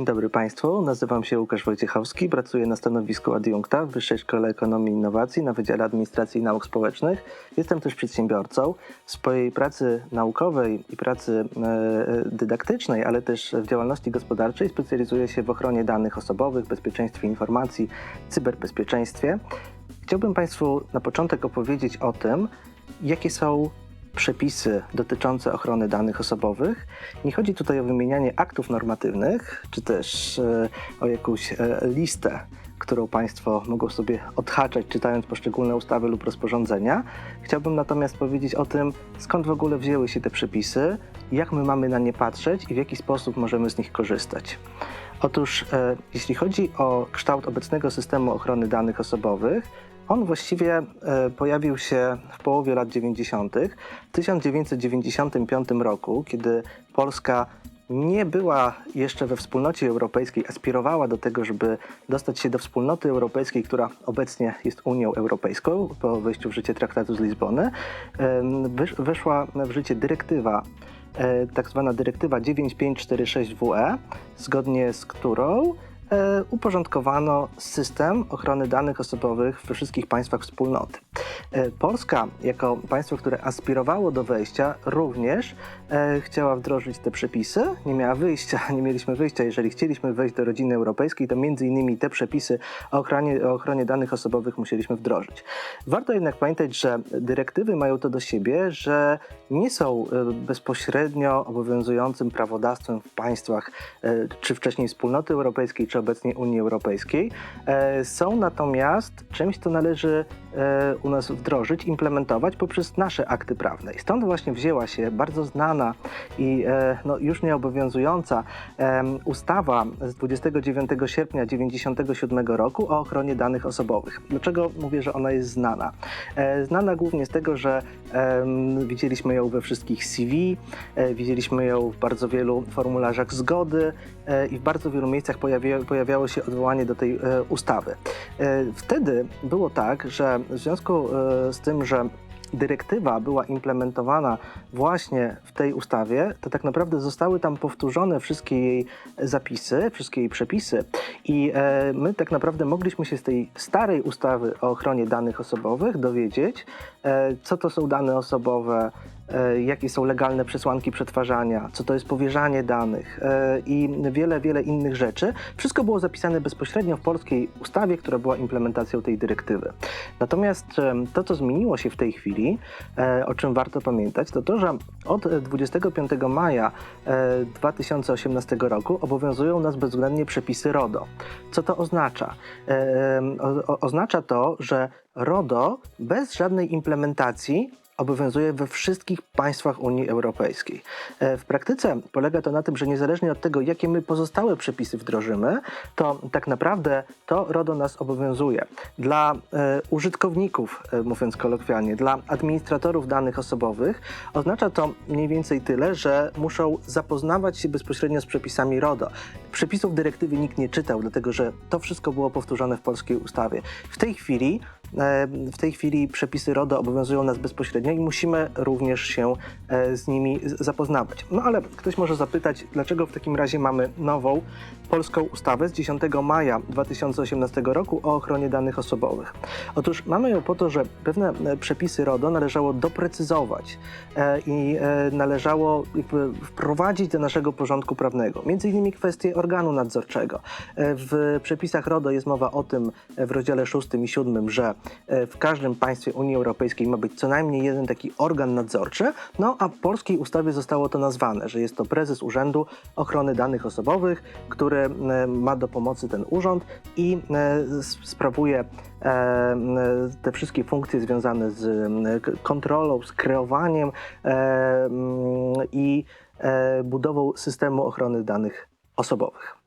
Dzień dobry Państwu, nazywam się Łukasz Wojciechowski, pracuję na stanowisku adiunkta w Wyższej Szkole Ekonomii i Innowacji na Wydziale Administracji i Nauk Społecznych. Jestem też przedsiębiorcą. W swojej pracy naukowej i pracy e, dydaktycznej, ale też w działalności gospodarczej specjalizuję się w ochronie danych osobowych, bezpieczeństwie informacji, cyberbezpieczeństwie. Chciałbym Państwu na początek opowiedzieć o tym, jakie są przepisy dotyczące ochrony danych osobowych. Nie chodzi tutaj o wymienianie aktów normatywnych, czy też e, o jakąś e, listę, którą Państwo mogą sobie odhaczać, czytając poszczególne ustawy lub rozporządzenia. Chciałbym natomiast powiedzieć o tym, skąd w ogóle wzięły się te przepisy, jak my mamy na nie patrzeć i w jaki sposób możemy z nich korzystać. Otóż, e, jeśli chodzi o kształt obecnego systemu ochrony danych osobowych, on właściwie e, pojawił się w połowie lat 90. W 1995 roku, kiedy Polska nie była jeszcze we wspólnocie europejskiej, aspirowała do tego, żeby dostać się do wspólnoty europejskiej, która obecnie jest Unią Europejską po wejściu w życie traktatu z Lizbony, weszła w życie dyrektywa, e, tak zwana dyrektywa 9546WE, zgodnie z którą uporządkowano system ochrony danych osobowych we wszystkich państwach wspólnoty. E, Polska, jako państwo, które aspirowało do wejścia, również e, chciała wdrożyć te przepisy. Nie miała wyjścia, nie mieliśmy wyjścia. Jeżeli chcieliśmy wejść do rodziny europejskiej, to między innymi te przepisy o ochronie, o ochronie danych osobowych musieliśmy wdrożyć. Warto jednak pamiętać, że dyrektywy mają to do siebie, że nie są e, bezpośrednio obowiązującym prawodawstwem w państwach, e, czy wcześniej Wspólnoty Europejskiej, czy obecnie Unii Europejskiej. E, Są natomiast czymś, co należy u nas wdrożyć, implementować poprzez nasze akty prawne. I stąd właśnie wzięła się bardzo znana i e, no, już nieobowiązująca ustawa z 29 sierpnia 1997 roku o ochronie danych osobowych. Dlaczego mówię, że ona jest znana? E, Znana głównie z tego, że widzieliśmy ją we wszystkich CV, e, widzieliśmy ją w bardzo wielu formularzach zgody e, i w bardzo wielu miejscach pojawia, pojawiało się odwołanie do tej e, ustawy. E, Wtedy było tak, że w związku e, z tym, że dyrektywa była implementowana właśnie w tej ustawie, to tak naprawdę zostały tam powtórzone wszystkie jej zapisy, wszystkie jej przepisy i e, my tak naprawdę mogliśmy się z tej starej ustawy o ochronie danych osobowych dowiedzieć, e, co to są dane osobowe, jakie są legalne przesłanki przetwarzania, co to jest powierzanie danych e, i wiele, wiele innych rzeczy. Wszystko było zapisane bezpośrednio w polskiej ustawie, która była implementacją tej dyrektywy. Natomiast to, co zmieniło się w tej chwili, e, o czym warto pamiętać, to to, że od e, 25 maja e, 2018 roku obowiązują nas bezwzględnie przepisy RODO. Co to oznacza? E, oznacza to, że RODO bez żadnej implementacji obowiązuje we wszystkich państwach Unii Europejskiej. E, W praktyce polega to na tym, że niezależnie od tego, jakie my pozostałe przepisy wdrożymy, to tak naprawdę to RODO nas obowiązuje. Dla e, użytkowników, e, mówiąc kolokwialnie, dla administratorów danych osobowych oznacza to mniej więcej tyle, że muszą zapoznawać się bezpośrednio z przepisami RODO. Przepisów dyrektywy nikt nie czytał, dlatego że to wszystko było powtórzone w polskiej ustawie. W tej chwili W tej chwili przepisy RODO obowiązują nas bezpośrednio i musimy również się e, z nimi zapoznawać. No ale ktoś może zapytać, dlaczego w takim razie mamy nową polską ustawę z 10 maja 2018 roku o ochronie danych osobowych. Otóż mamy ją po to, że pewne e, przepisy RODO należało doprecyzować e, i e, należało wprowadzić do naszego porządku prawnego. Między innymi kwestie organu nadzorczego. E, W przepisach RODO jest mowa o tym e, w rozdziale 6 i 7, że e, w każdym państwie Unii Europejskiej ma być co najmniej jeden taki organ nadzorczy, no a w polskiej ustawie zostało to nazwane, że jest to prezes Urzędu Ochrony Danych Osobowych, który e, ma do pomocy ten urząd i e, sprawuje e, te wszystkie funkcje związane z kontrolą, z kreowaniem e, i e, budową systemu ochrony danych osobowych.